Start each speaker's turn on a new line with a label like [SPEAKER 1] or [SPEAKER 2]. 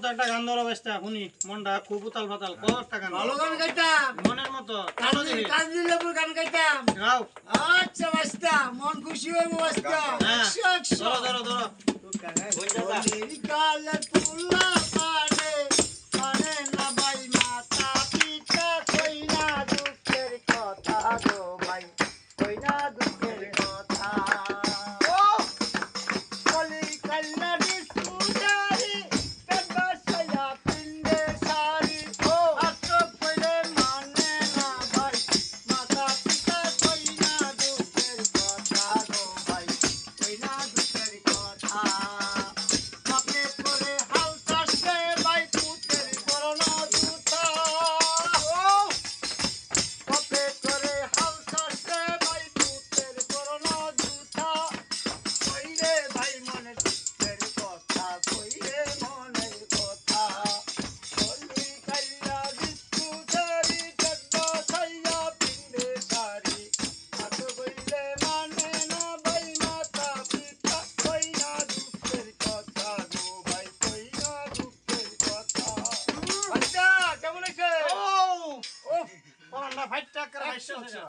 [SPEAKER 1] মতো একটা গান ধরো বেস্তা শুনি। মনটা খুব উতাল ফাতাল কত একটা গান
[SPEAKER 2] ভালো গান গাইতাম।
[SPEAKER 1] মনের মতো
[SPEAKER 2] কাজী লেবুর গান গাইতাম।
[SPEAKER 1] গাও।
[SPEAKER 2] আচ্ছা বেস্তা মন খুশি হইব বেস্তা।
[SPEAKER 1] হ্যাঁ। ধরো ধরো ধরো।
[SPEAKER 2] কালে
[SPEAKER 1] তুলা ফাইট টাকা।